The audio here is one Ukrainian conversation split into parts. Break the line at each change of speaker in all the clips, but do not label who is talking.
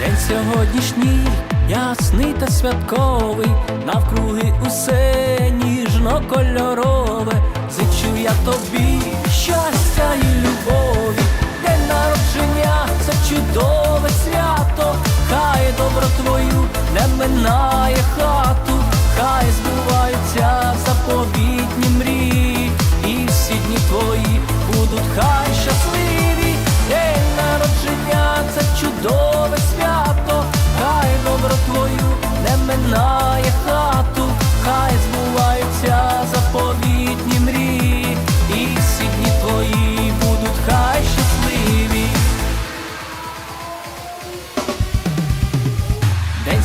День сьогоднішній, ясний та святковий, навкруги усе ніжно-кольорове. Зичу я тобі щастя і любові, день народження це чудове свято, хай добро твою не минає хату, хай збуваються заповітні мрії, і всі дні твої будуть хай щасливі, день народження це чудове свято,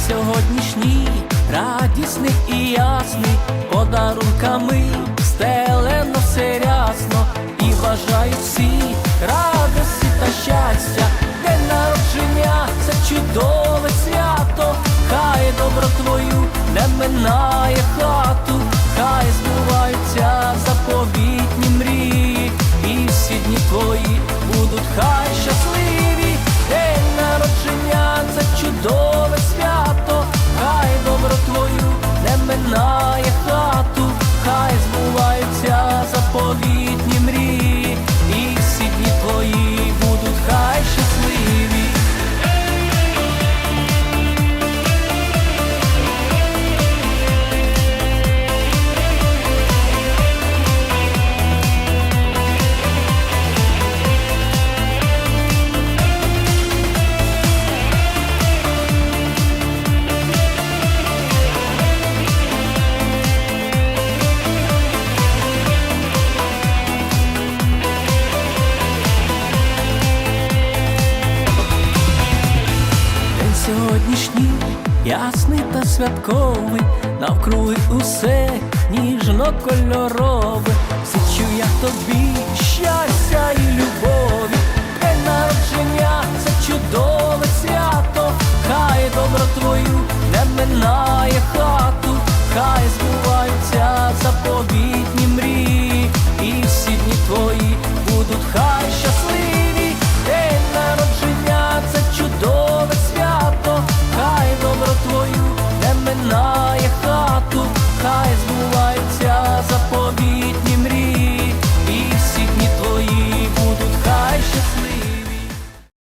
сьогоднішній радісний і ясний, подарунками стелено все рясно, і бажають всі радості та щастя. День народження це чудове свято, хай добро твою не минає хату, ясний та святковий, навкруги усе ніжно-кольорове. Сичу я тобі щастя і любові. День народження це чудове свято, хай добро твою не минає хату, хай збудеться